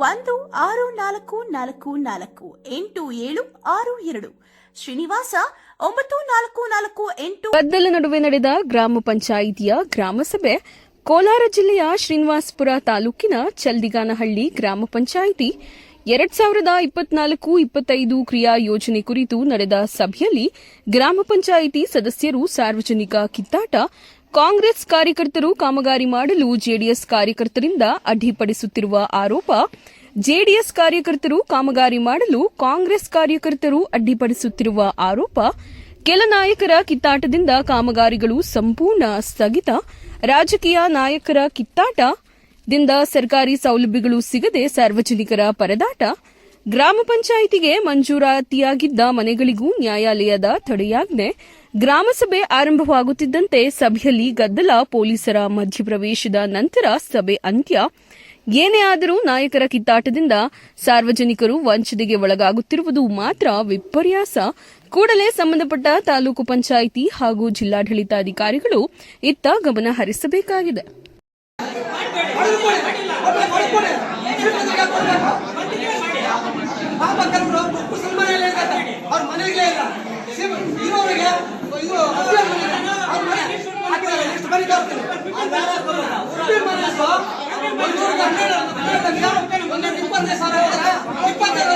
ಒಂದು ಆರು ನಾಲ್ಕು ನಾಲ್ಕು ನಾಲ್ಕು ಎಂಟು ಏಳು ಆರು ಎರಡು. ಶ್ರೀನಿವಾಸ, ಒಂಬತ್ತು ನಾಲ್ಕು ನಾಲ್ಕು ಎಂಟು. ಗದ್ದಲ ನಡುವೆ ನಡೆದ ಗ್ರಾಮ ಪಂಚಾಯಿತಿಯ ಗ್ರಾಮಸಭೆ ಕೋಲಾರ ಜಿಲ್ಲೆಯ ಶ್ರೀನಿವಾಸಪುರ ತಾಲೂಕಿನ ಚಲ್ದಿಗಾನಹಳ್ಳಿ ಗ್ರಾಮ ಪಂಚಾಯಿತಿ ಎರಡ್ ಸಾವಿರದ ಇಪ್ಪತ್ನಾಲ್ಕು ಇಪ್ಪತ್ತೈದು ಕ್ರಿಯಾ ಯೋಜನೆ ಕುರಿತು ನಡೆದ ಸಭೆಯಲ್ಲಿ ಗ್ರಾಮ ಪಂಚಾಯಿತಿ ಸದಸ್ಯರು ಸಾರ್ವಜನಿಕ ಕಿತ್ತಾಟ ಕಾಂಗ್ರೆಸ್ ಕಾರ್ಯಕರ್ತರು ಕಾಮಗಾರಿ ಮಾಡಲು ಜೆಡಿಎಸ್ ಕಾರ್ಯಕರ್ತರಿಂದ ಅಡ್ಡಿಪಡಿಸುತ್ತಿರುವ ಆರೋಪ, ಜೆಡಿಎಸ್ ಕಾರ್ಯಕರ್ತರು ಕಾಮಗಾರಿ ಮಾಡಲು ಕಾಂಗ್ರೆಸ್ ಕಾರ್ಯಕರ್ತರು ಅಡ್ಡಿಪಡಿಸುತ್ತಿರುವ ಆರೋಪ, ಕೆಲ ನಾಯಕರ ಕಿತ್ತಾಟದಿಂದ ಕಾಮಗಾರಿಗಳು ಸಂಪೂರ್ಣ ಸ್ಥಗಿತ, ರಾಜಕೀಯ ನಾಯಕರ ಕಿತ್ತಾಟದಿಂದ ಸರ್ಕಾರಿ ಸೌಲಭ್ಯಗಳು ಸಿಗದೆ ಸಾರ್ವಜನಿಕರ ಪರದಾಟ, ಗ್ರಾಮ ಪಂಚಾಯಿತಿಗೆ ಮಂಜೂರಾತಿಯಾಗಿದ್ದ ಮನೆಗಳಿಗೂ ನ್ಯಾಯಾಲಯದ ತಡೆಯಾಜ್ಞೆ ಗ್ರಾಮಸಭೆ ಆರಂಭವಾಗುತ್ತಿದ್ದಂತೆ ಸಭೆಯಲ್ಲಿ ಗದ್ದಲ, ಪೊಲೀಸರ ಮಧ್ಯಪ್ರವೇಶದ ನಂತರ ಸಭೆ ಅಂತ್ಯ. ಏನೇ ಆದರೂ ನಾಯಕರ ಕಿತ್ತಾಟದಿಂದ ಸಾರ್ವಜನಿಕರು ವಂಚನೆಗೆ ಒಳಗಾಗುತ್ತಿರುವುದು ಮಾತ್ರ ವಿಪರ್ಯಾಸ. ಕೂಡಲೇ ಸಂಬಂಧಪಟ್ಟ ತಾಲೂಕು ಪಂಚಾಯಿತಿ ಹಾಗೂ ಜಿಲ್ಲಾಡಳಿತಾಧಿಕಾರಿಗಳು ಇತ್ತ ಗಮನ ಹರಿಸಬೇಕಾಗಿದೆ. ಇಪ್ಪತ್ತೈದು ಸಾವಿರ. ಇಪ್ಪತ್ತೈದು